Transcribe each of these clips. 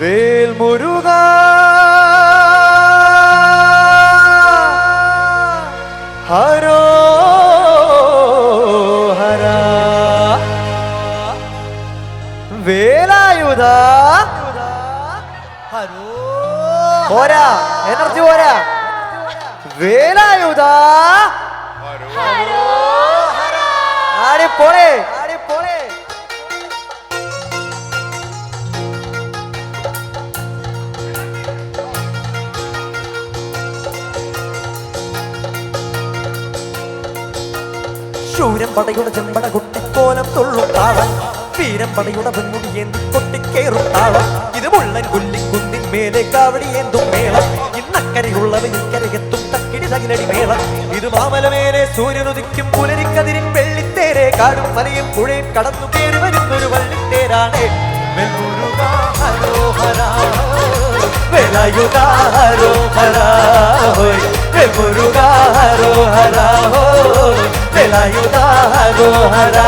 വേൽ മുരുക. ഹരോ ഹര. വേലായുധ. ഹരോ പോരാ. എനർജി പോരാ. വേലായുധ. ആരെ പോളെ ശൂരം പടയുടെ ചെമ്പട കുട്ടിക്കോലം തുള്ളും താളം. വീരം പടയുടെ പെൺമുടി ഏന്തി കൊട്ടിക്കേറും താളം. ഇത് മുള്ളൻ കുല്ലി കുന്നിൻ മേലെ കാവടി ഏന്തും മേളം. ഇന്നക്കരയുള്ളവൻ ഇക്കരയെത്തും തക്കിടി തകിലടി മേളം. ഇത് മാമലമേലെ സൂര്യനുദിക്കും പുലരിക്കതിരിൻ വെള്ളിത്തേരെ കാടും മലയും പുഴയും കടന്നു കയറി വരുന്നൊരു വള്ളിത്തേരാണ്. ഹരോഹരാ വെലയുകാരോ ഹോ വെമുരുകാരോ ഹരാഹോയ് വെലയുകാരോ ഹരാ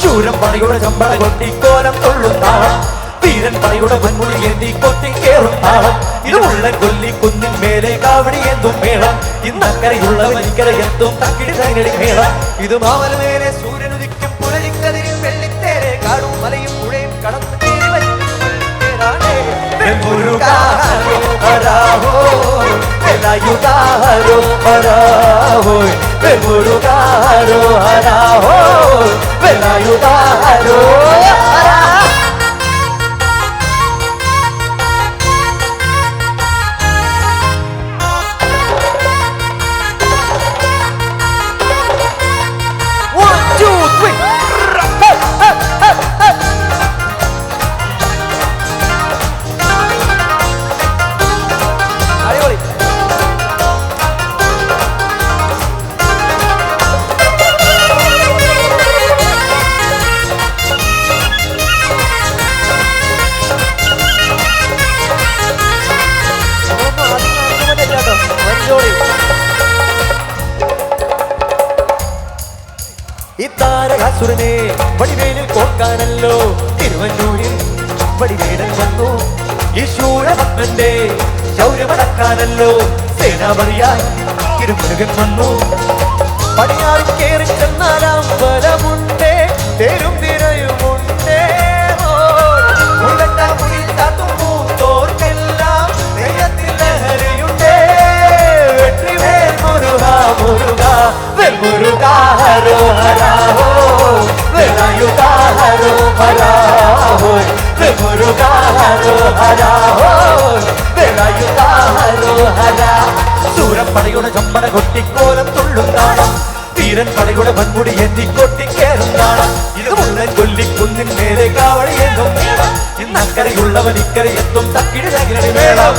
ശൂരം പണിയുടെ ചമ്പട കൊട്ടി കോലം കൊള്ളും താളം വീരൻ പണിയുടെ മുൻമുടി ഏന്തി കൊട്ടി കേറും താളം ഇത് ഉള്ളൻ കൊല്ലി കുന്നിൻ മേലെ കാവടി എന്തും മേളം. ഇന്നക്കരയുള്ളവൻ ഇക്കര എത്തും തക്കിടി തകിലടി മേളം. ഇത് മാമല മേലെ സൂര്യനുദിക്കും പുലരിക്കതിരിൽ വെള്ളിത്തേരെ കാടും മലയും പുഴയും കടന്നു ഹരാഹോ ഹരാഹോ വെലയുകാരോ ഹരാ താരകാസുരനെ വടിവേലിൽ കോർക്കാനല്ലോ തിരുവന്നൂരിൽ വടിവേടൻ വന്നു. ഈ ശൂരഭക്തന്റെ ശൗര്യമടക്കാനല്ലോ. സേനാപതിയായി തിരുമുരുകൻ വന്നു. പടിയാറും കയറി ചെന്നാലാം ബലമുണ്ടേ തേരും തിരയുമുണ്ടേ മുരുക മുരുക വെൽ മുരുക ഹരോ ഹരാഹോ വെലായുക ഹരോ ഹരാഹോ വെൽ മുരുക ഹരോ ഹരാഹോ വെലായുക ഹരോ ഹരാ സൂരപ്പടയുടെ ചമ്പന കൊട്ടിക്കോലം തുള്ളും താളം വീരൻ പടയുടെ പൻമുടി എന്തി കൊട്ടിക്കേറും താളം ഇത് മുന്നൻ കൊല്ലിക്കുന്നിൻ മേലെ കാവളി എന്നും ഇന്നക്കരയുള്ളവൻ ഇക്കരയെത്തും തക്കിടി തകിരടി മേളം.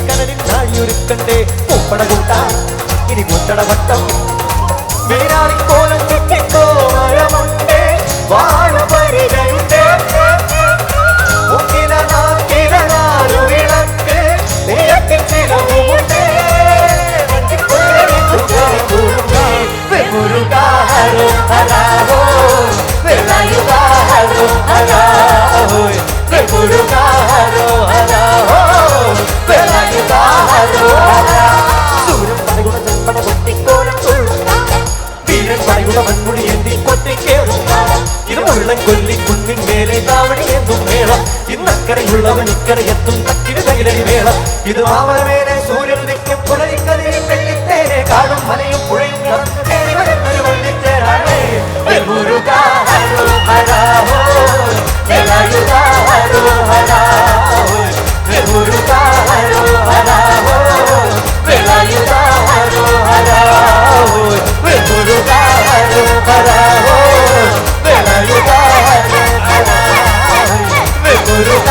കാവടിയാടാൻ ഈ കടലിൽ നാഴിയൊരുക്കണ്ടേ പൂപ്പട കൂട്ടാൻ ഇനി മുത്തട വട്ടം വീരാളിക്കോലം ചുറ്റിക്കോളമുണ്ടേ വാഴുപരികളുണ്ടേ മുക്കില നാക്കില നാലു മൺമുടി എന്തി കൊട്ടിക്കേറും താളം. ഇത് മുള്ളൻ കൊല്ലി കുന്നിൻ മേലെ കാവടി എന്നും വേള ഇന്നക്കരയുള്ളവൻ ഇക്കരയെത്തും തക്കിന് തക്കിടി വേള ഇത് മാമലമേ 걸어.